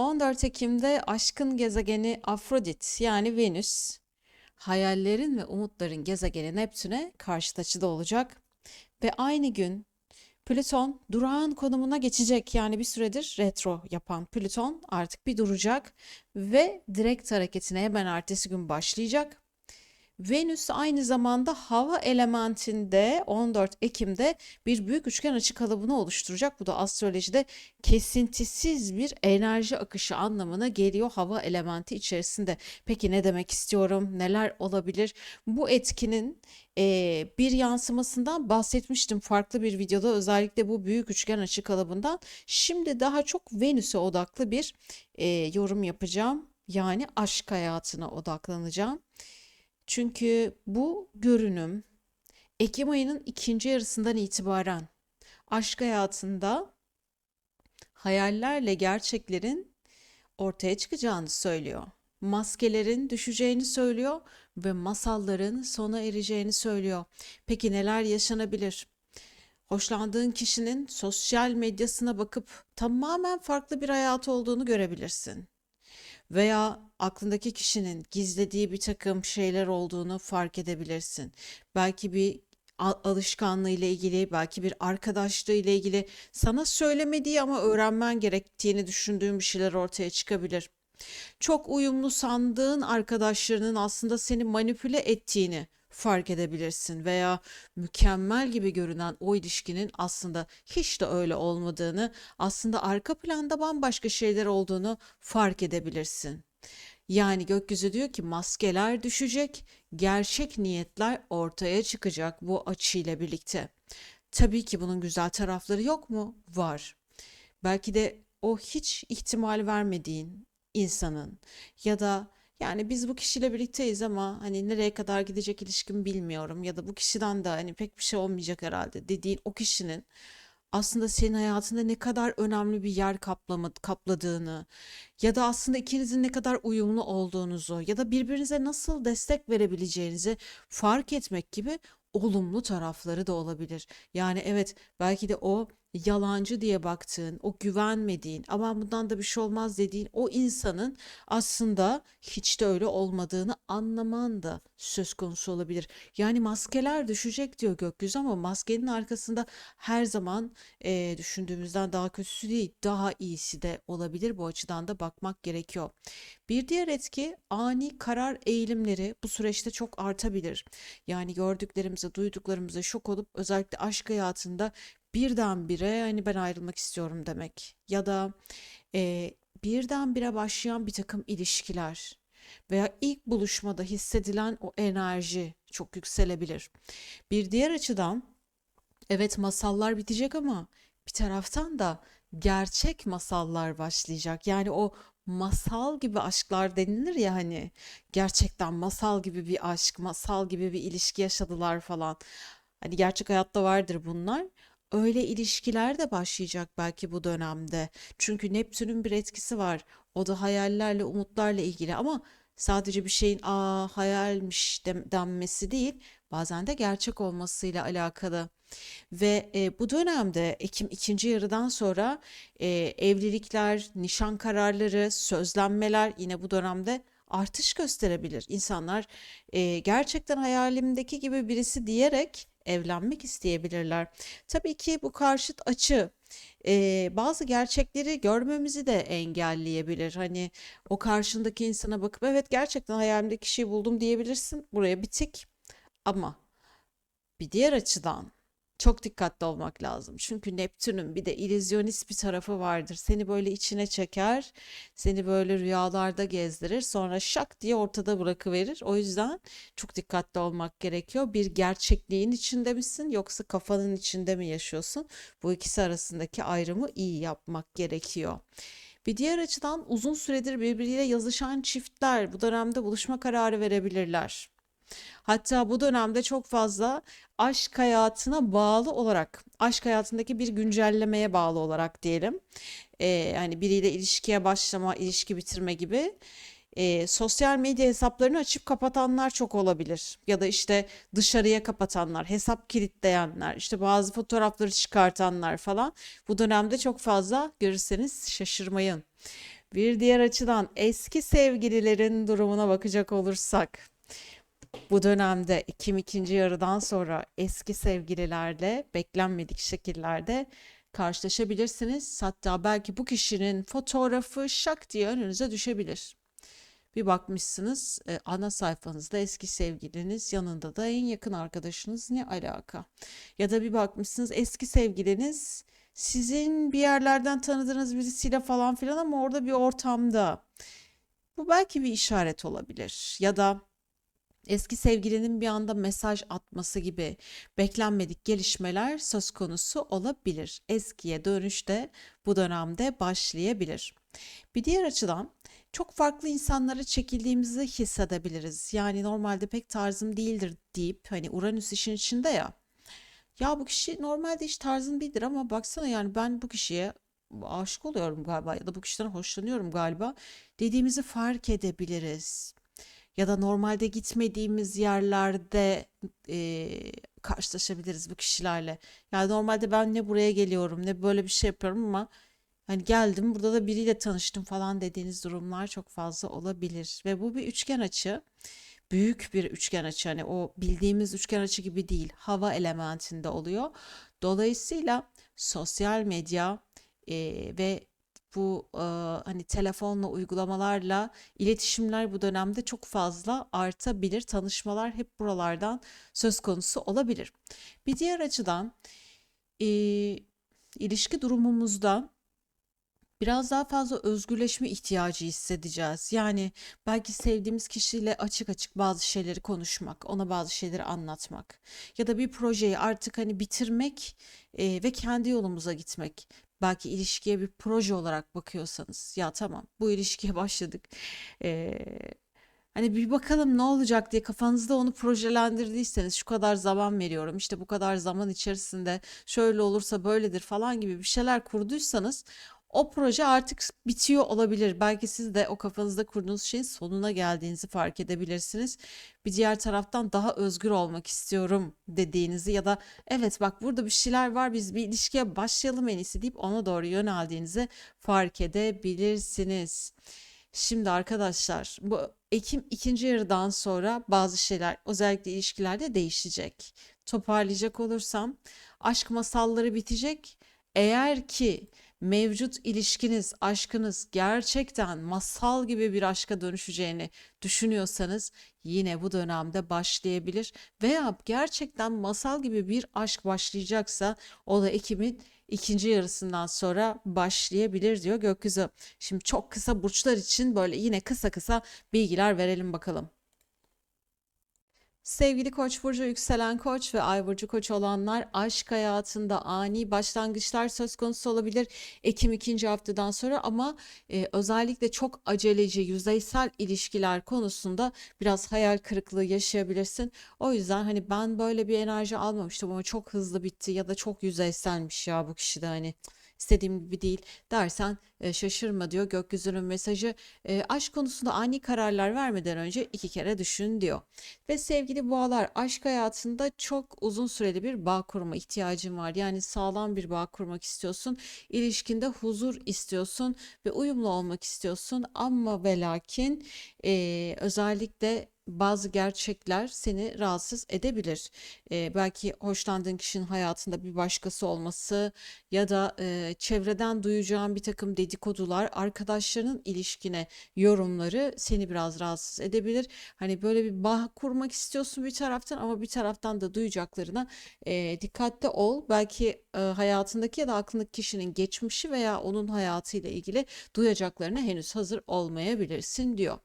14 Ekim'de aşkın gezegeni Afrodit yani Venüs, hayallerin ve umutların gezegeni Neptün'e karşıt açıda olacak. Ve aynı gün Plüton durağan konumuna geçecek. Yani bir süredir retro yapan Plüton artık bir duracak ve direkt hareketine hemen ertesi gün başlayacak. Venüs aynı zamanda hava elementinde 14 Ekim'de bir büyük üçgen açı kalıbını oluşturacak. Bu da astrolojide kesintisiz bir enerji akışı anlamına geliyor hava elementi içerisinde. Peki ne demek istiyorum? Neler olabilir? Bu etkinin e, bir yansımasından bahsetmiştim farklı bir videoda özellikle bu büyük üçgen açı kalıbından. Şimdi daha çok Venüs'e odaklı bir e, yorum yapacağım. Yani aşk hayatına odaklanacağım. Çünkü bu görünüm Ekim ayının ikinci yarısından itibaren aşk hayatında hayallerle gerçeklerin ortaya çıkacağını söylüyor. Maskelerin düşeceğini söylüyor ve masalların sona ereceğini söylüyor. Peki neler yaşanabilir? Hoşlandığın kişinin sosyal medyasına bakıp tamamen farklı bir hayatı olduğunu görebilirsin veya aklındaki kişinin gizlediği bir takım şeyler olduğunu fark edebilirsin. Belki bir alışkanlığı ile ilgili, belki bir arkadaşlığı ile ilgili sana söylemediği ama öğrenmen gerektiğini düşündüğün bir şeyler ortaya çıkabilir. Çok uyumlu sandığın arkadaşlarının aslında seni manipüle ettiğini fark edebilirsin veya mükemmel gibi görünen o ilişkinin aslında hiç de öyle olmadığını, aslında arka planda bambaşka şeyler olduğunu fark edebilirsin. Yani gökyüzü diyor ki maskeler düşecek, gerçek niyetler ortaya çıkacak bu açıyla birlikte. Tabii ki bunun güzel tarafları yok mu? Var. Belki de o hiç ihtimal vermediğin insanın ya da yani biz bu kişiyle birlikteyiz ama hani nereye kadar gidecek ilişkim bilmiyorum ya da bu kişiden de hani pek bir şey olmayacak herhalde dediğin o kişinin aslında senin hayatında ne kadar önemli bir yer kaplama, kapladığını ya da aslında ikinizin ne kadar uyumlu olduğunuzu ya da birbirinize nasıl destek verebileceğinizi fark etmek gibi olumlu tarafları da olabilir. Yani evet belki de o yalancı diye baktığın, o güvenmediğin ama bundan da bir şey olmaz dediğin o insanın aslında hiç de öyle olmadığını anlaman da söz konusu olabilir. Yani maskeler düşecek diyor gökyüzü ama maskenin arkasında her zaman e, düşündüğümüzden daha kötüsü değil, daha iyisi de olabilir. Bu açıdan da bakmak gerekiyor. Bir diğer etki ani karar eğilimleri bu süreçte çok artabilir. Yani gördüklerimize, duyduklarımıza şok olup özellikle aşk hayatında birdenbire hani ben ayrılmak istiyorum demek ya da e, birdenbire başlayan bir takım ilişkiler veya ilk buluşmada hissedilen o enerji çok yükselebilir. Bir diğer açıdan evet masallar bitecek ama bir taraftan da gerçek masallar başlayacak. Yani o masal gibi aşklar denilir ya hani gerçekten masal gibi bir aşk, masal gibi bir ilişki yaşadılar falan. Hani gerçek hayatta vardır bunlar öyle ilişkiler de başlayacak belki bu dönemde. Çünkü Neptün'ün bir etkisi var. O da hayallerle, umutlarla ilgili ama sadece bir şeyin aa hayalmiş denmesi değil, bazen de gerçek olmasıyla alakalı. Ve e, bu dönemde Ekim ikinci yarıdan sonra e, evlilikler, nişan kararları, sözlenmeler yine bu dönemde artış gösterebilir. İnsanlar e, gerçekten hayalimdeki gibi birisi diyerek evlenmek isteyebilirler. Tabii ki bu karşıt açı e, bazı gerçekleri görmemizi de engelleyebilir. Hani o karşındaki insana bakıp evet gerçekten hayalimdeki kişiyi buldum diyebilirsin. Buraya bitik ama bir diğer açıdan çok dikkatli olmak lazım. Çünkü Neptün'ün bir de illüzyonist bir tarafı vardır. Seni böyle içine çeker, seni böyle rüyalarda gezdirir, sonra şak diye ortada bırakıverir. O yüzden çok dikkatli olmak gerekiyor. Bir gerçekliğin içinde misin yoksa kafanın içinde mi yaşıyorsun? Bu ikisi arasındaki ayrımı iyi yapmak gerekiyor. Bir diğer açıdan uzun süredir birbiriyle yazışan çiftler bu dönemde buluşma kararı verebilirler. Hatta bu dönemde çok fazla aşk hayatına bağlı olarak, aşk hayatındaki bir güncellemeye bağlı olarak diyelim. Ee, biriyle ilişkiye başlama, ilişki bitirme gibi e, sosyal medya hesaplarını açıp kapatanlar çok olabilir. Ya da işte dışarıya kapatanlar, hesap kilitleyenler, işte bazı fotoğrafları çıkartanlar falan. Bu dönemde çok fazla görürseniz şaşırmayın. Bir diğer açıdan eski sevgililerin durumuna bakacak olursak bu dönemde Ekim ikinci yarıdan sonra eski sevgililerle beklenmedik şekillerde karşılaşabilirsiniz. Hatta belki bu kişinin fotoğrafı şak diye önünüze düşebilir. Bir bakmışsınız e, ana sayfanızda eski sevgiliniz yanında da en yakın arkadaşınız ne alaka? Ya da bir bakmışsınız eski sevgiliniz sizin bir yerlerden tanıdığınız birisiyle falan filan ama orada bir ortamda. Bu belki bir işaret olabilir. Ya da eski sevgilinin bir anda mesaj atması gibi beklenmedik gelişmeler söz konusu olabilir. Eskiye dönüş de bu dönemde başlayabilir. Bir diğer açıdan çok farklı insanlara çekildiğimizi hissedebiliriz. Yani normalde pek tarzım değildir deyip hani Uranüs işin içinde ya. Ya bu kişi normalde hiç tarzım değildir ama baksana yani ben bu kişiye aşık oluyorum galiba ya da bu kişiden hoşlanıyorum galiba dediğimizi fark edebiliriz. Ya da normalde gitmediğimiz yerlerde eee, karşılaşabiliriz bu kişilerle. Yani normalde ben ne buraya geliyorum ne böyle bir şey yapıyorum ama hani geldim burada da biriyle tanıştım falan dediğiniz durumlar çok fazla olabilir. Ve bu bir üçgen açı. Büyük bir üçgen açı hani o bildiğimiz üçgen açı gibi değil hava elementinde oluyor. Dolayısıyla sosyal medya eee, ve bu e, hani telefonla uygulamalarla iletişimler bu dönemde çok fazla artabilir. Tanışmalar hep buralardan söz konusu olabilir. Bir diğer açıdan e, ilişki durumumuzda biraz daha fazla özgürleşme ihtiyacı hissedeceğiz. Yani belki sevdiğimiz kişiyle açık açık bazı şeyleri konuşmak, ona bazı şeyleri anlatmak ya da bir projeyi artık hani bitirmek e, ve kendi yolumuza gitmek. Belki ilişkiye bir proje olarak bakıyorsanız ya tamam bu ilişkiye başladık. E, Hani bir bakalım ne olacak diye kafanızda onu projelendirdiyseniz şu kadar zaman veriyorum işte bu kadar zaman içerisinde şöyle olursa böyledir falan gibi bir şeyler kurduysanız o proje artık bitiyor olabilir. Belki siz de o kafanızda kurduğunuz şeyin sonuna geldiğinizi fark edebilirsiniz. Bir diğer taraftan daha özgür olmak istiyorum dediğinizi ya da evet bak burada bir şeyler var biz bir ilişkiye başlayalım en iyisi deyip ona doğru yöneldiğinizi fark edebilirsiniz. Şimdi arkadaşlar bu Ekim ikinci yarıdan sonra bazı şeyler özellikle ilişkilerde değişecek. Toparlayacak olursam aşk masalları bitecek. Eğer ki mevcut ilişkiniz, aşkınız gerçekten masal gibi bir aşka dönüşeceğini düşünüyorsanız yine bu dönemde başlayabilir veya gerçekten masal gibi bir aşk başlayacaksa o da Ekim'in ikinci yarısından sonra başlayabilir diyor gökyüzü. Şimdi çok kısa burçlar için böyle yine kısa kısa bilgiler verelim bakalım. Sevgili Koç burcu, yükselen Koç ve Ay burcu Koç olanlar aşk hayatında ani başlangıçlar söz konusu olabilir Ekim ikinci haftadan sonra ama e, özellikle çok aceleci yüzeysel ilişkiler konusunda biraz hayal kırıklığı yaşayabilirsin. O yüzden hani ben böyle bir enerji almamıştım ama çok hızlı bitti ya da çok yüzeyselmiş ya bu kişi de hani istediğim gibi değil dersen e, şaşırma diyor gökyüzünün mesajı. E, aşk konusunda ani kararlar vermeden önce iki kere düşün diyor. Ve sevgili boğalar aşk hayatında çok uzun süreli bir bağ kurma ihtiyacın var. Yani sağlam bir bağ kurmak istiyorsun. İlişkinde huzur istiyorsun ve uyumlu olmak istiyorsun. Ama ve lakin e, özellikle bazı gerçekler seni rahatsız edebilir. Ee, belki hoşlandığın kişinin hayatında bir başkası olması ya da e, çevreden duyacağın bir takım dedikodular, arkadaşlarının ilişkine yorumları seni biraz rahatsız edebilir. Hani böyle bir bağ kurmak istiyorsun bir taraftan ama bir taraftan da duyacaklarına e, dikkatli ol. Belki e, hayatındaki ya da aklındaki kişinin geçmişi veya onun hayatıyla ilgili duyacaklarına henüz hazır olmayabilirsin diyor.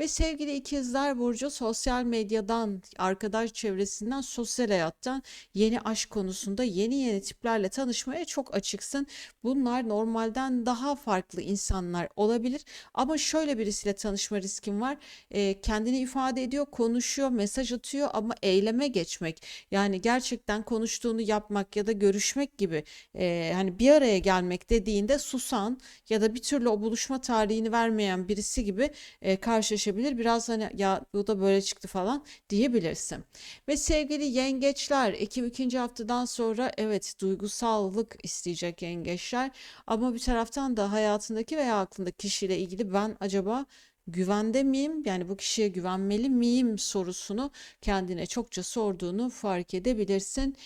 Ve sevgili ikizler Burcu sosyal medyadan, arkadaş çevresinden, sosyal hayattan yeni aşk konusunda yeni yeni tiplerle tanışmaya çok açıksın. Bunlar normalden daha farklı insanlar olabilir ama şöyle birisiyle tanışma riskin var. E, kendini ifade ediyor, konuşuyor, mesaj atıyor ama eyleme geçmek yani gerçekten konuştuğunu yapmak ya da görüşmek yüksek gibi e, hani bir araya gelmek dediğinde susan ya da bir türlü o buluşma tarihini vermeyen birisi gibi e, karşılaşabilir. Biraz hani ya bu da böyle çıktı falan diyebilirsin. Ve sevgili yengeçler Ekim ikinci haftadan sonra evet duygusallık isteyecek yengeçler ama bir taraftan da hayatındaki veya aklındaki kişiyle ilgili ben acaba güvende miyim? Yani bu kişiye güvenmeli miyim sorusunu kendine çokça sorduğunu fark edebilirsin.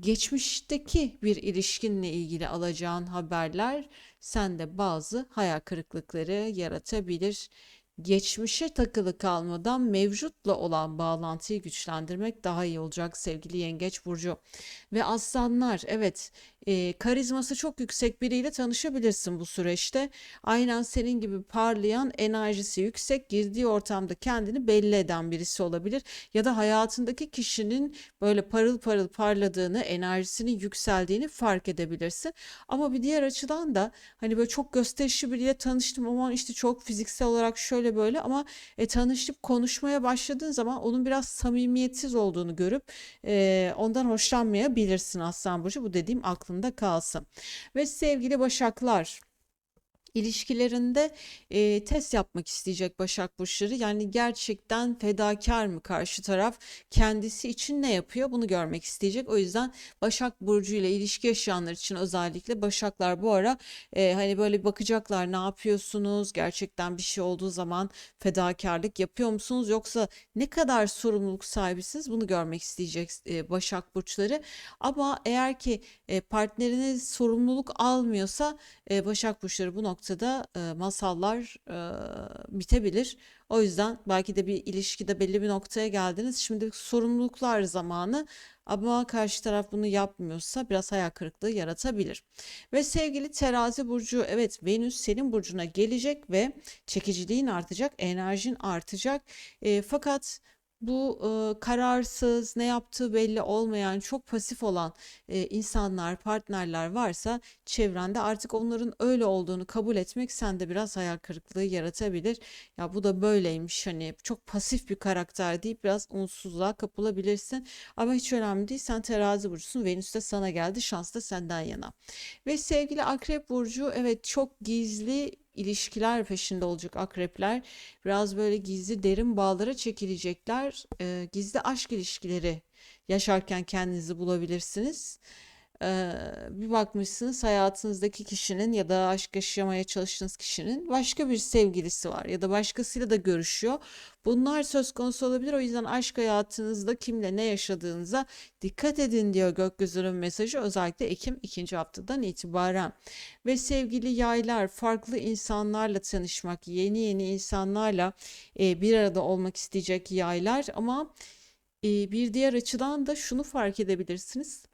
Geçmişteki bir ilişkinle ilgili alacağın haberler sende bazı hayal kırıklıkları yaratabilir. Geçmişe takılı kalmadan mevcutla olan bağlantıyı güçlendirmek daha iyi olacak sevgili Yengeç Burcu. Ve aslanlar evet e, karizması çok yüksek biriyle tanışabilirsin bu süreçte. Aynen senin gibi parlayan enerjisi yüksek girdiği ortamda kendini belli eden birisi olabilir. Ya da hayatındaki kişinin böyle parıl parıl parladığını enerjisinin yükseldiğini fark edebilirsin. Ama bir diğer açıdan da hani böyle çok gösterişli biriyle tanıştım ama işte çok fiziksel olarak şöyle böyle ama e, tanışıp konuşmaya başladığın zaman onun biraz samimiyetsiz olduğunu görüp e, ondan hoşlanmayabilirsin Aslan Burcu. Bu dediğim aklında kalsın. Ve sevgili Başaklar ilişkilerinde e, test yapmak isteyecek Başak Burçları. Yani gerçekten fedakar mı karşı taraf? Kendisi için ne yapıyor? Bunu görmek isteyecek. O yüzden Başak Burcu ile ilişki yaşayanlar için özellikle Başaklar bu ara e, hani böyle bakacaklar ne yapıyorsunuz? Gerçekten bir şey olduğu zaman fedakarlık yapıyor musunuz? Yoksa ne kadar sorumluluk sahibisiniz? Bunu görmek isteyecek e, Başak Burçları. Ama eğer ki e, partneriniz sorumluluk almıyorsa e, Başak Burçları bu noktada e, masallar e, bitebilir. O yüzden belki de bir ilişkide belli bir noktaya geldiniz. Şimdi sorumluluklar zamanı ama karşı taraf bunu yapmıyorsa biraz hayal kırıklığı yaratabilir. Ve sevgili terazi burcu evet Venüs senin burcuna gelecek ve çekiciliğin artacak, enerjin artacak. E, fakat bu e, kararsız, ne yaptığı belli olmayan, çok pasif olan e, insanlar, partnerler varsa çevrende artık onların öyle olduğunu kabul etmek sende biraz hayal kırıklığı yaratabilir. Ya bu da böyleymiş hani çok pasif bir karakter deyip biraz umutsuzluğa kapılabilirsin. Ama hiç önemli değil. Sen terazi burcusun. Venüs de sana geldi. Şans da senden yana. Ve sevgili akrep burcu evet çok gizli ilişkiler peşinde olacak akrepler. Biraz böyle gizli derin bağlara çekilecekler. E, gizli aşk ilişkileri yaşarken kendinizi bulabilirsiniz. Bir bakmışsınız hayatınızdaki kişinin ya da aşk yaşamaya çalıştığınız kişinin başka bir sevgilisi var ya da başkasıyla da görüşüyor. Bunlar söz konusu olabilir. O yüzden aşk hayatınızda kimle ne yaşadığınıza dikkat edin diyor gökyüzünün mesajı özellikle Ekim ikinci haftadan itibaren. Ve sevgili yaylar farklı insanlarla tanışmak, yeni yeni insanlarla bir arada olmak isteyecek yaylar ama bir diğer açıdan da şunu fark edebilirsiniz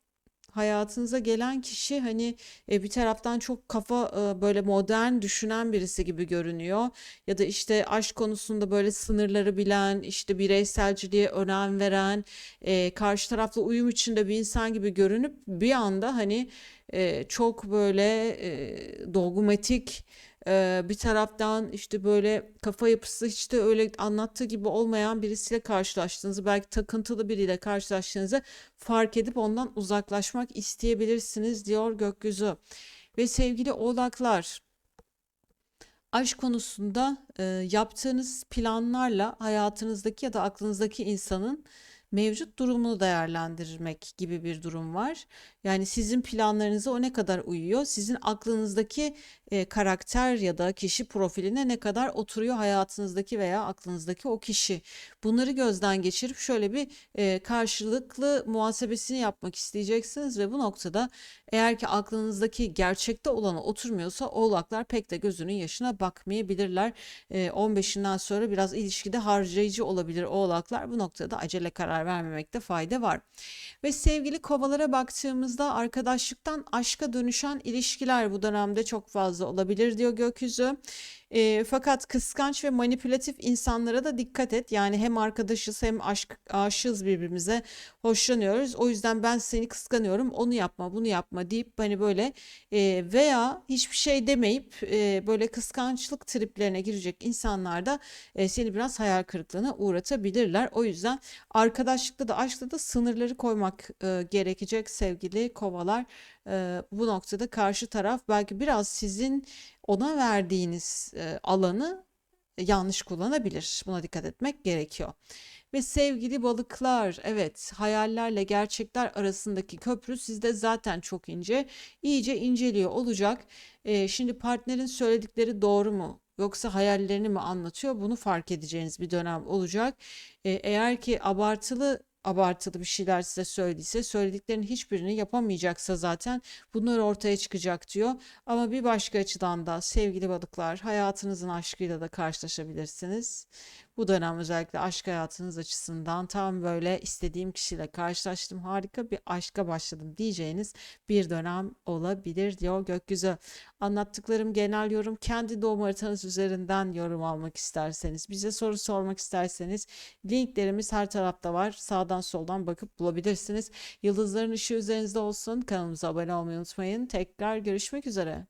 hayatınıza gelen kişi hani e, bir taraftan çok kafa e, böyle modern düşünen birisi gibi görünüyor ya da işte aşk konusunda böyle sınırları bilen işte bireyselciliğe önem veren e, karşı tarafla uyum içinde bir insan gibi görünüp bir anda hani e, çok böyle e, dogmatik ee, bir taraftan işte böyle kafa yapısı hiç de öyle anlattığı gibi olmayan birisiyle karşılaştığınızı belki takıntılı biriyle karşılaştığınızı fark edip ondan uzaklaşmak isteyebilirsiniz diyor gökyüzü. Ve sevgili oğlaklar aşk konusunda e, yaptığınız planlarla hayatınızdaki ya da aklınızdaki insanın mevcut durumunu değerlendirmek gibi bir durum var. Yani sizin planlarınıza o ne kadar uyuyor? Sizin aklınızdaki e, karakter ya da kişi profiline ne kadar oturuyor hayatınızdaki veya aklınızdaki o kişi. Bunları gözden geçirip şöyle bir e, karşılıklı muhasebesini yapmak isteyeceksiniz ve bu noktada eğer ki aklınızdaki gerçekte olanı oturmuyorsa oğlaklar pek de gözünün yaşına bakmayabilirler. E, 15'inden sonra biraz ilişkide harcayıcı olabilir oğlaklar. Bu noktada acele karar vermemekte fayda var. Ve sevgili kovalara baktığımızda arkadaşlıktan aşka dönüşen ilişkiler bu dönemde çok fazla olabilir diyor gökyüzü. E, fakat kıskanç ve manipülatif insanlara da dikkat et. Yani hem arkadaşız hem aşk aşığız birbirimize hoşlanıyoruz. O yüzden ben seni kıskanıyorum. Onu yapma, bunu yapma deyip hani böyle e, veya hiçbir şey demeyip e, böyle kıskançlık triplerine girecek insanlar da e, seni biraz hayal kırıklığına uğratabilirler. O yüzden arkadaşlıkta da aşkta da sınırları koymak e, gerekecek sevgili kovalar. E, bu noktada karşı taraf belki biraz sizin ona verdiğiniz e, alanı yanlış kullanabilir. Buna dikkat etmek gerekiyor. Ve sevgili balıklar, evet hayallerle gerçekler arasındaki köprü sizde zaten çok ince. İyice inceliyor olacak. Ee, şimdi partnerin söyledikleri doğru mu? Yoksa hayallerini mi anlatıyor? Bunu fark edeceğiniz bir dönem olacak. Ee, eğer ki abartılı abartılı bir şeyler size söylediyse söylediklerinin hiçbirini yapamayacaksa zaten bunlar ortaya çıkacak diyor. Ama bir başka açıdan da sevgili balıklar hayatınızın aşkıyla da karşılaşabilirsiniz. Bu dönem özellikle aşk hayatınız açısından tam böyle istediğim kişiyle karşılaştım. Harika bir aşka başladım diyeceğiniz bir dönem olabilir diyor gökyüzü. Anlattıklarım genel yorum. Kendi doğum haritanız üzerinden yorum almak isterseniz, bize soru sormak isterseniz linklerimiz her tarafta var. Sağdan soldan bakıp bulabilirsiniz. Yıldızların ışığı üzerinizde olsun. Kanalımıza abone olmayı unutmayın. Tekrar görüşmek üzere.